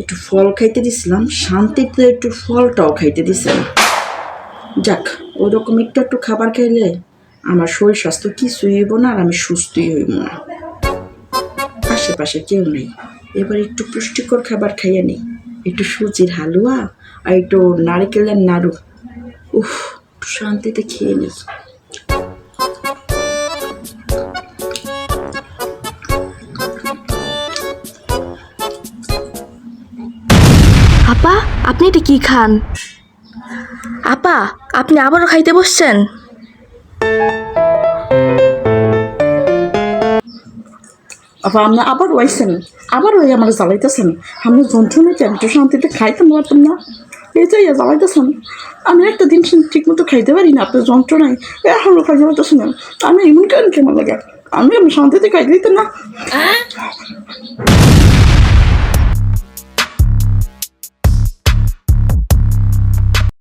একটু ফল খাইতে দিছিলাম শান্তিতে একটু ফলটাও খাইতে দিছে। না যাক, ওরকম একটু একটু খাবার খাইলে আমার শরীর স্বাস্থ্য কিছুই হইব না আর আমি সুস্থই হইব না। আশেপাশে কেউ নেই। এবার একটু পুষ্টিকর খাবার খাইয়ে নিই। একটু সুজির হালুয়া আর একটু নারকেলের নাড়ু। উফ শান্তিতে খেয়ে নিই। আপা আপনি এটা কি খান? আপা আপনি আবারও খাইতে বসছেন? আবার আপনি আবার ওয়াইছেন? আবার ওই আমার জ্বালাইতেছেন? আমি যন্ত্রণাকে আমি তো শান্তিতে খাইতাম পারতাম না। এই যে জ্বালাইতেছেন। আমি একটা দিন ঠিক মতো খাইতে পারি না আপনার যন্ত্রণায়। এখনও খাইতে পারতেছেন না। আমি এমন কেন কেমন লাগে? আমি আমি শান্তিতে খাইতে দিতাম না।